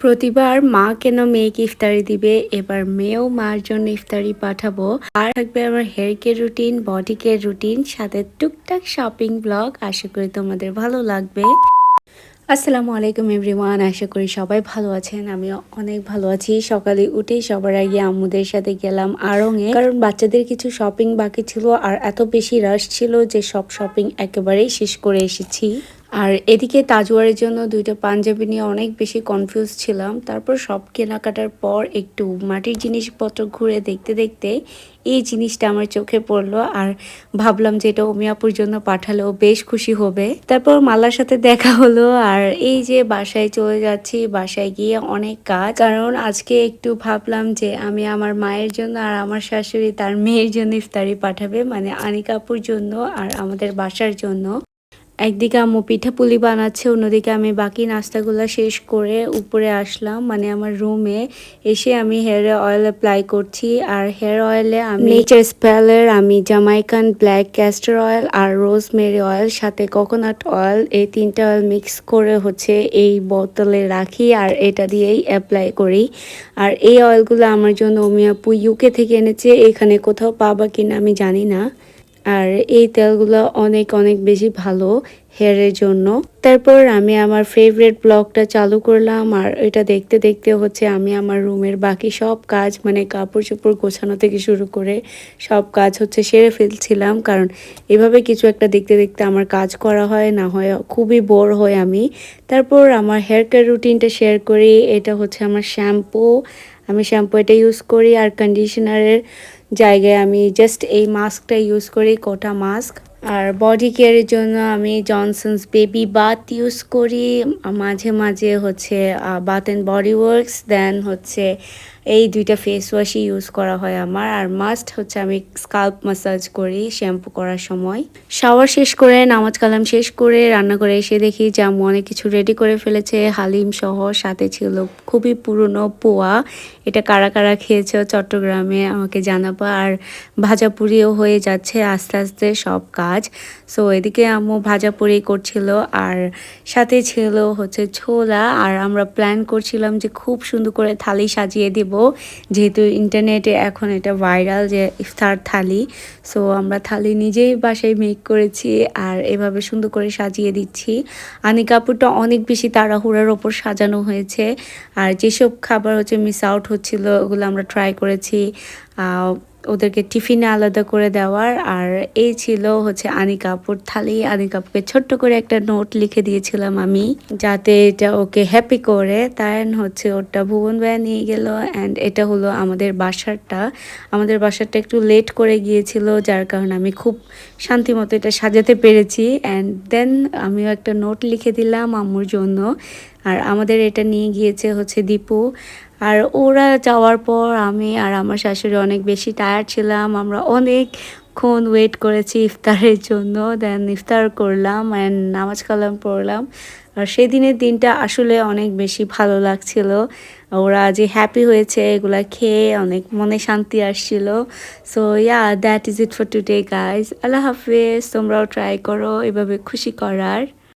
প্রতিবার মা কেন মেয়েকে ইফতারি দিবে? এবার মেয়েও মার জন্য ইফতারি পাঠাবো। আর থাকবে আমার hair care routine body care routine সাথে টুকটাক শপিং ব্লগ আশা করি তোমাদের ভালো লাগবে। আসসালামু আলাইকুম এভরিওয়ান আশা করি সবাই ভালো আছেন। আমি অনেক ভালো আছি। সকালে উঠে সবার আগে আম্মুদের সাথে গেলাম আড়ংয়ে কারণ বাচ্চাদের কিছু শপিং বাকি ছিল আর এত বেশি রাশ ছিল যে সব শপিং একেবারেই শেষ করে এসেছি। আর এদিকে তাজওয়ারের জন্য দুইটা পাঞ্জাবি নিয়ে অনেক বেশি কনফিউজ ছিলাম। তারপর সব কেনাকাটার পর একটু মাটির জিনিসপত্র ঘুরে দেখতে দেখতে এই জিনিসটা আমার চোখে পড়ল আর ভাবলাম যে এটা অমিয়াপুর জন্য পাঠালেও বেশ খুশি হবে। তারপর মালার সাথে দেখা হলো আর এই যে বাসায় চলে যাচ্ছি, বাসায় গিয়ে অনেক কাজ। কারণ আজকে একটু ভাবলাম যে আমি আমার মায়ের জন্য আর আমার শাশুড়ি তার মেয়ের জন্য ইফতারি পাঠাবে মানে আনিকাপুর জন্য আর আমাদের বাসার জন্য। একদিকে আম্মু পিঠা পুলি বানাচ্ছে, অন্যদিকে আমি বাকি নাস্তাগুলো শেষ করে উপরে আসলাম। মানে আমার রুমে এসে আমি হেয়ার অয়েল অ্যাপ্লাই করছি, আর হেয়ার অয়েলে আমি নেচার স্পেলের আমি জামাইকান ব্ল্যাক ক্যাস্টার অয়েল আর রোজমেরি অয়েল সাথে কোকোনাট অয়েল এই তিনটা অয়েল মিক্স করে হচ্ছে এই বোতলে রাখি আর এটা দিয়েই অ্যাপ্লাই করি। আর এই অয়েলগুলো আমার জন্য অমিয়াপু ইউকে থেকে এনেছে, এখানে কোথাও পাবা কিনা আমি জানি না। আর এই তেলগুলো অনেক অনেক বেশি ভালো হেয়ারের জন্য। তারপর আমি আমার ফেভারেট ব্লগটা চালু করলাম আর এটা দেখতে দেখতে হচ্ছে আমি আমার রুমের বাকি সব কাজ মানে কাপড় চোপড় গোছানো থেকে শুরু করে সব কাজ হচ্ছে সেরে ফেলছিলাম। কারণ এভাবে কিছু একটা দেখতে দেখতে আমার কাজ করা হয়, না হয় খুবই বোর হয় আমি। তারপর আমার হেয়ার কেয়ার রুটিনটা শেয়ার করি, এটা হচ্ছে আমার শ্যাম্পু আমি শ্যাম্পু এটা ইউজ করি আর কন্ডিশনারের জায়গায় আমি জাস্ট এই মাস্কটা ইউজ করি, কোটা মাস্ক আর বডি কেয়ারের জন্য আমি জনসন্স বেবি বাথ ইউজ করি। মাঝে মাঝে হচ্ছে Bath and Body Works then হচ্ছে এই দুইটা ফেস ওয়াশই ইউজ করা হয় আমার। আর মাস্ট হচ্ছে আমি স্কাল্প মাসাজ করি শ্যাম্পু করার সময়। শাওয়ার শেষ করে, নামাজ কালাম শেষ করে, রান্না করে এসে দেখি যে অনেক কিছু রেডি করে ফেলেছে। হালিম সহ, সাথে ছিল খুবই পুরনো পোয়া। এটা কারা কারা খেয়েছে চট্টগ্রামে আমাকে জানাবা। আর ভাজা পুরিও হয়ে যাচ্ছে আস্তে আস্তে সব কাজ। সো এদিকে আম্মু ভাজা পুরি করছিল আর সাথে ছিল হচ্ছে ছোলা। আর আমরা প্ল্যান করছিলাম যে খুব সুন্দর করে থালি সাজিয়ে দিব। যেহেতু ইন্টারনেটে এখন এটা ভাইরাল যে ইফতার থালি সো আমরা থালি নিজেই বাসায় মেক করেছি আর এভাবে সুন্দর করে সাজিয়ে দিচ্ছি। আনি কাপড়টা অনেক বেশি তাড়াহুড়ার ওপর সাজানো হয়েছে। আর যেসব খাবার হচ্ছে মিস আউট হচ্ছিল, ওগুলো আমরা ট্রাই করেছি। ওদেরকে টিফিনে আলাদা করে দেওয়ার। আর এই ছিল হচ্ছে আনি কাপড় থালি। আনি কাপড়কে ছোট্ট করে একটা নোট লিখে দিয়েছিলাম আমি, যাতে এটা ওকে হ্যাপি করে। তাই হচ্ছে ওটা ভুবন ভাইয়া নিয়ে গেল অ্যান্ড এটা হলো আমাদের বাসারটা। আমাদের বাসারটা একটু লেট করে গিয়েছিল, যার কারণে আমি খুব শান্তি মতো এটা সাজাতে পেরেছি। অ্যান্ড দেন আমিও একটা নোট লিখে দিলাম আম্মুর জন্য। আর আমাদের এটা নিয়ে গিয়েছে হচ্ছে দীপু। আর ওরা যাওয়ার পর আমি আর আমার শাশুড়ি অনেক বেশি টায়ার্ড ছিলাম। আমরা অনেকক্ষণ ওয়েট করেছি ইফতারের জন্য। দেন ইফতার করলাম অ্যান্ড নামাজ কালাম পড়লাম। আর সেদিনের দিনটা আসলে অনেক বেশি ভালো লাগছিল। ওরা যে হ্যাপি হয়েছে, এগুলা খেয়ে অনেক মনে শান্তি আসছিল। So yeah that is it for today guys আল্লাহ হাফিজ, তোমরাও ট্রাই করো, এভাবে খুশি করার।